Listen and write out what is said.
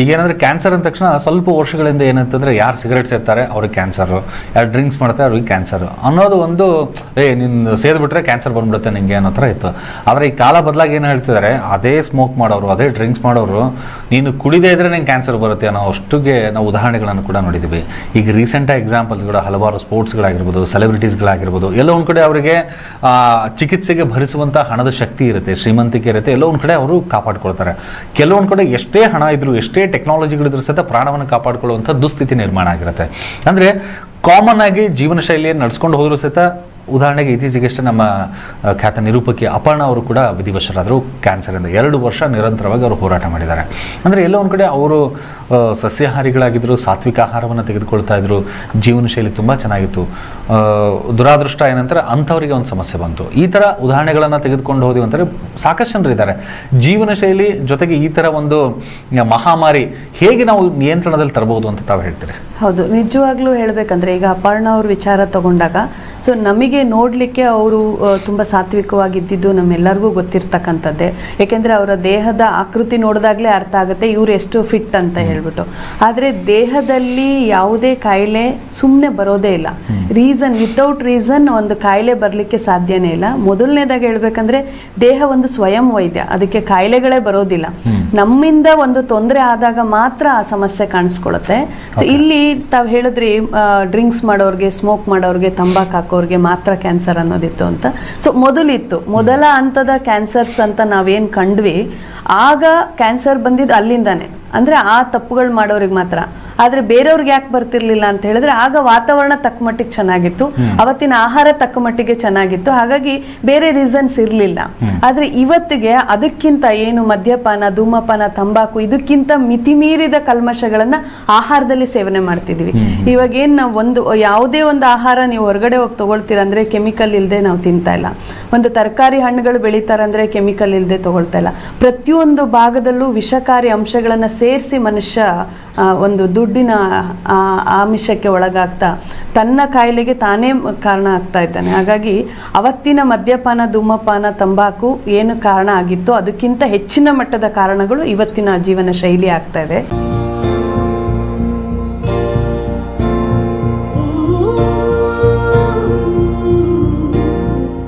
ಈಗೇನಂದ್ರೆ cancer ಅಂದ ತಕ್ಷಣ ಸ್ವಲ್ಪ ವರ್ಷಗಳಿಂದ ಏನಂತಂದ್ರೆ ಯಾರು ಸಿಗರೇಟ್ ಸೇರ್ತಾರೆ ಅವ್ರಿಗೆ ಕ್ಯಾನ್ಸರ್ ಯಾರು ಡ್ರಿಂಕ್ಸ್ ಮಾಡ್ತಾರೆ, ಅವ್ರಿಗೆ ಕ್ಯಾನ್ಸರ್ ಅನ್ನೋದು ಒಂದು, ಏ ನಿನ್ನ ಸೇದ್ಬಿಟ್ರೆ ಕ್ಯಾನ್ಸರ್ ಬಂದ್ಬಿಡುತ್ತೆ ನಿಂಗೆ ಅನ್ನೋ ಥರ ಇತ್ತು. ಆದರೆ ಈ ಕಾಲ ಬದಲಾಗಿ ಏನು ಹೇಳ್ತಿದ್ದಾರೆ, ಅದೇ ಸ್ಮೋಕ್ ಮಾಡೋರು, ಅದೇ ಡ್ರಿಂಕ್ಸ್ ಮಾಡೋರು, ನೀನು ಕುಡಿದೇ ಇದ್ರೆ ನಿಂಗೆ ಕ್ಯಾನ್ಸರ್ ಬರುತ್ತೆ ಅನ್ನೋ ಅಷ್ಟುಗೆ ನಾವು ಉದಾಹರಣೆಗಳನ್ನು ಕೂಡ ನೋಡಿದ್ದೀವಿ ಈಗ ರೀಸೆಂಟಾಗಿ ಎಕ್ಸಾಂಪಲ್ಸ್ಗಳು ಹಲವಾರು ಸ್ಪೋರ್ಟ್ಸ್ಗಳಾಗಿರ್ಬೋದು ಸೆಲೆಬ್ರಿಟೀಸ್ಗಳಾಗಿರ್ಬೋದು ಎಲ್ಲ ಒಂದು ಕಡೆ ಅವರಿಗೆ ಚಿಕಿತ್ಸೆಗೆ ಭರಿಸುವಂಥ ಹಣದ ಶಕ್ತಿ ಇರುತ್ತೆ, ಶ್ರೀಮಂತಿಕೆ ಇರುತ್ತೆ, ಎಲ್ಲೋ ಒಂದು ಕಡೆ ಅವರು ಕಾಪಾಡ್ಕೊಳ್ತಾರೆ. ಕೆಲವೊಂದು ಕಡೆ ಎಷ್ಟೇ ಹಣ ಇದ್ರು, ಎಷ್ಟೇ ಟೆಕ್ನಾಲಜಿಗಳಿದ್ರು ಸಹಿತ ಪ್ರಾಣವನ್ನು ಕಾಪಾಡಿಕೊಳ್ಳುವಂಥ ದುಸ್ಥಿತಿ ನಿರ್ಮಾಣ ಆಗಿರುತ್ತೆ. ಅಂದರೆ ಕಾಮನ್ ಆಗಿ ಜೀವನ ಶೈಲಿಯನ್ನು ನಡೆಸ್ಕೊಂಡು ಹೋದರೂ ಸಹಿತ ಉದಾಹರಣೆಗೆ ಇತ್ತೀಚೆಗಷ್ಟೇ ನಮ್ಮ ಖ್ಯಾತ ನಿರೂಪಕಿ ಅಪರ್ಣ ಅವರು ಕೂಡ ವಿಧಿವಶರಾದರು ಕ್ಯಾನ್ಸರಿಂದ ಎರಡು ವರ್ಷ ನಿರಂತರವಾಗಿ ಅವರು ಹೋರಾಟ ಮಾಡಿದ್ದಾರೆ. ಅಂದರೆ ಎಲ್ಲೋ ಒಂದು ಕಡೆ ಅವರು ಸಸ್ಯಾಹಾರಿಗಳಾಗಿದ್ದರು ಸಾತ್ವಿಕ ಆಹಾರವನ್ನು ತೆಗೆದುಕೊಳ್ತಾ ಇದ್ರು, ಜೀವನ ಶೈಲಿ ತುಂಬ ಚೆನ್ನಾಗಿತ್ತು. ದುರಾದೃಷ್ಟ ಏನಂತಾರೆ ಅಂಥವರಿಗೆ ಒಂದು ಸಮಸ್ಯೆ ಬಂತು. ಈ ಥರ ಉದಾಹರಣೆಗಳನ್ನು ತೆಗೆದುಕೊಂಡು ಹೋದಿವಿ ಅಂತಾರೆ ಸಾಕಷ್ಟು ಜನರು ಇದ್ದಾರೆ. ಜೀವನ ಶೈಲಿ ಜೊತೆಗೆ ಈ ಥರ ಒಂದು ಮಹಾಮಾರಿ ಹೇಗೆ ನಾವು ನಿಯಂತ್ರಣದಲ್ಲಿ ತರಬಹುದು ಅಂತ ತಾವು ಹೇಳ್ತೀರಿ? ಹೌದು, ನಿಜವಾಗ್ಲೂ ಹೇಳಬೇಕಂದ್ರೆ ಈಗ ಅಪರ್ಣ ಅವ್ರ ವಿಚಾರ ತಗೊಂಡಾಗ ಸೊ ನಮಗೆ ನೋಡಲಿಕ್ಕೆ ಅವರು ತುಂಬ ಸಾತ್ವಿಕವಾಗಿದ್ದಿದ್ದು ನಮ್ಮೆಲ್ಲರಿಗೂ ಗೊತ್ತಿರ್ತಕ್ಕಂಥದ್ದೇ. ಏಕೆಂದರೆ ಅವರ ದೇಹದ ಆಕೃತಿ ನೋಡಿದಾಗಲೇ ಅರ್ಥ ಆಗುತ್ತೆ ಇವರು ಎಷ್ಟು ಫಿಟ್ ಅಂತ ಹೇಳ್ಬಿಟ್ಟು. ಆದರೆ ದೇಹದಲ್ಲಿ ಯಾವುದೇ ಕಾಯಿಲೆ ಸುಮ್ಮನೆ ಬರೋದೇ ಇಲ್ಲ. ರೀಸನ್ ವಿತೌಟ್ ರೀಸನ್ ಒಂದು ಕಾಯಿಲೆ ಬರಲಿಕ್ಕೆ ಸಾಧ್ಯನೇ ಇಲ್ಲ. ಮೊದಲನೇದಾಗಿ ಹೇಳ್ಬೇಕಂದ್ರೆ ದೇಹ ಒಂದು ಸ್ವಯಂ ವೈದ್ಯ ಅದಕ್ಕೆ ಕಾಯಿಲೆಗಳೇ ಬರೋದಿಲ್ಲ. ನಮ್ಮಿಂದ ಒಂದು ತೊಂದರೆ ಆದಾಗ ಮಾತ್ರ ಆ ಸಮಸ್ಯೆ ಕಾಣಿಸ್ಕೊಳುತ್ತೆ ಸೊ ಇಲ್ಲಿ ತಾವು ಹೇಳಿದ್ರಿ ಡ್ರಿಂಕ್ಸ್ ಮಾಡೋರಿಗೆ ಸ್ಮೋಕ್ ಮಾಡೋರಿಗೆ ತಂಬಾಕು ಹಾಕೋರ್ಗೆ ಮಾತ್ರ ಕ್ಯಾನ್ಸರ್ ಅನ್ನೋದಿತ್ತು ಅಂತ. ಸೊ ಮೊದಲಿತ್ತು. ಮೊದಲ ಹಂತದ ಕ್ಯಾನ್ಸರ್ಸ್ ಅಂತ ನಾವೇನ್ ಕಂಡ್ವಿ ಆಗ ಕ್ಯಾನ್ಸರ್ ಬಂದಿದ್ದು ಅಲ್ಲಿಂದಾನೆ. ಅಂದ್ರೆ ಆ ತಪ್ಪುಗಳು ಮಾಡೋರಿಗೆ ಮಾತ್ರ. ಆದ್ರೆ ಬೇರೆಯವ್ರಿಗೆ ಯಾಕೆ ಬರ್ತಿರ್ಲಿಲ್ಲ ಅಂತ ಹೇಳಿದ್ರೆ ಆಗ ವಾತಾವರಣ ತಕ್ಕ ಮಟ್ಟಿಗೆ ಚೆನ್ನಾಗಿತ್ತು. ಅವತ್ತಿನ ಆಹಾರ ತಕ್ಕ ಮಟ್ಟಿಗೆ ಚೆನ್ನಾಗಿತ್ತು. ಹಾಗಾಗಿ ಬೇರೆ ರೀಸನ್ಸ್ ಇರ್ಲಿಲ್ಲ. ಆದ್ರೆ ಇವತ್ತಿಗೆ ಅದಕ್ಕಿಂತ ಏನು ಮದ್ಯಪಾನ ಧೂಮಪಾನ ತಂಬಾಕು ಇದಕ್ಕಿಂತ ಮಿತಿ ಮೀರಿದ ಕಲ್ಮಶಗಳನ್ನ ಆಹಾರದಲ್ಲಿ ಸೇವನೆ ಮಾಡ್ತಿದೀವಿ. ಇವಾಗ ಏನ್ ನಾವು ಒಂದು ಯಾವುದೇ ಒಂದು ಆಹಾರ ನೀವು ಹೊರಗಡೆ ಹೋಗಿ ತಗೊಳ್ತೀರ ಅಂದ್ರೆ ಕೆಮಿಕಲ್ ಇಲ್ಲದೆ ನಾವು ತಿಂತಾ ಇಲ್ಲ. ಒಂದು ತರಕಾರಿ ಹಣ್ಣುಗಳು ಬೆಳೀತಾರಂದ್ರೆ ಕೆಮಿಕಲ್ ಇಲ್ಲದೆ ತಗೊಳ್ತಾ ಇಲ್ಲ. ಪ್ರತಿಯೊಂದು ಭಾಗದಲ್ಲೂ ವಿಷಕಾರಿ ಅಂಶಗಳನ್ನು ಸೇರಿಸಿ ಮನುಷ್ಯ ಒಂದು ದುಡ್ಡಿನ ಆಮಿಷಕ್ಕೆ ಒಳಗಾಗ್ತಾ ತನ್ನ ಕಾಯಿಲೆಗೆ ತಾನೇ ಕಾರಣ ಆಗ್ತಾ ಇದ್ದಾನೆ. ಹಾಗಾಗಿ ಅವತ್ತಿನ ಮದ್ಯಪಾನ, ಧೂಮಪಾನ, ತಂಬಾಕು ಏನು ಕಾರಣ ಆಗಿತ್ತು ಅದಕ್ಕಿಂತ ಹೆಚ್ಚಿನ ಮಟ್ಟದ ಕಾರಣಗಳು ಇವತ್ತಿನ ಜೀವನ ಶೈಲಿ ಆಗ್ತಾ ಇದೆ.